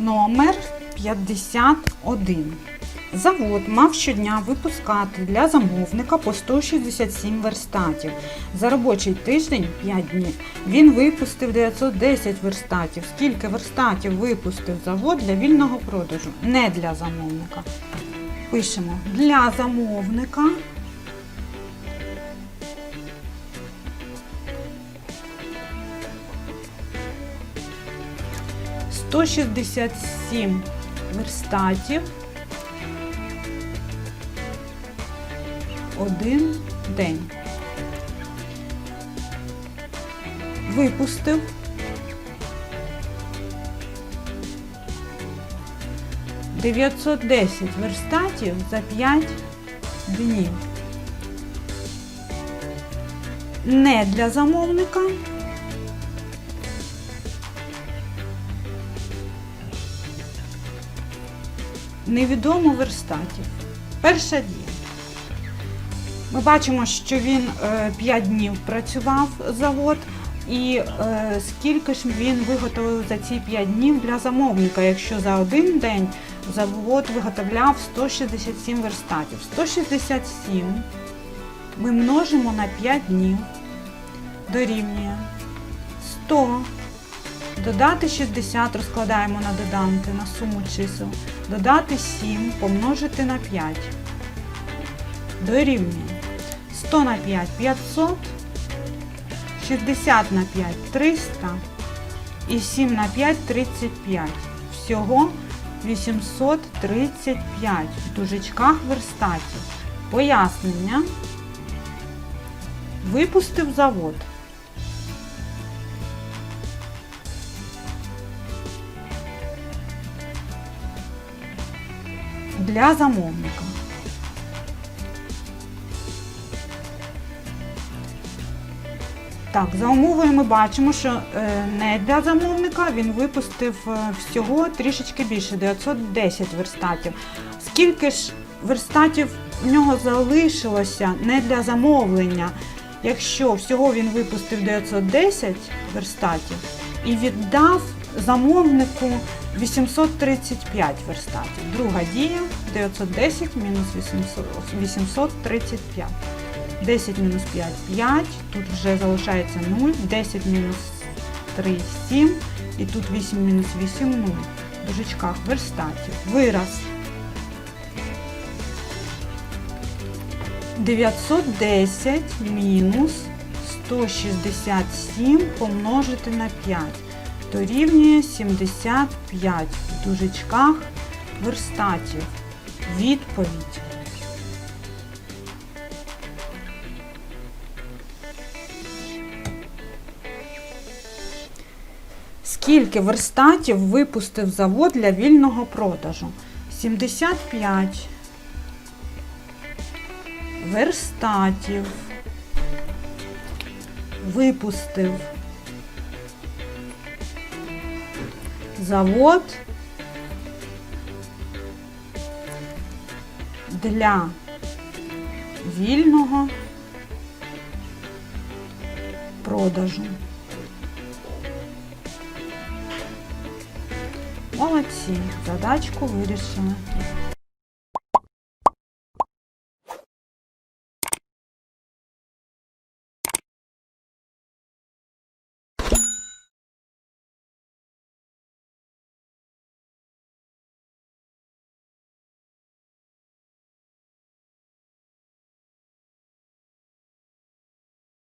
Номер 51. Завод мав щодня випускати для замовника по 167 верстатів. За робочий тиждень 5 днів він випустив 910 верстатів. Скільки верстатів випустив завод для вільного продажу? Не для замовника. Пишемо для замовника. Сто шістдесят сім верстатів. Один день. Випустив. Дев'ятсот десять верстатів за 5 днів. Не для замовника. Невідомо верстатів. Перша дія. Ми бачимо, що він 5 днів працював завод, і е, скільки ж він виготовив за ці 5 днів для замовника, якщо за один день завод виготовляв 167 верстатів. 167 ми множимо на 5 днів, дорівнює 100. Додати 60 розкладаємо на доданки на суму чисел. Додати 7 помножити на 5 дорівнює 100 на 5 500, 60 на 5 300 і 7 на 5 35. Всього 835 в дужечках верстатів. Пояснення. Випустив завод. Для замовника. Так, за умовою ми бачимо, що е, не для замовника він випустив е, всього трішечки більше 910 верстатів. Скільки ж верстатів в нього залишилося не для замовлення, якщо всього він випустив 910 верстатів і віддав замовнику 835 верстатів. Друга дія 910 мінус 835. 10 мінус 5 5, тут вже залишається 0, 10 мінус 3 7, і тут 8 мінус 8 0. В дужечках верстатів. Вираз. 910 мінус 167 помножити на 5 дорівнює 75 в дужечках верстатів. Відповідь. Скільки верстатів випустив завод для вільного продажу? 75 верстатів випустив завод для вільного продажу. Молодці, задачку вирішили.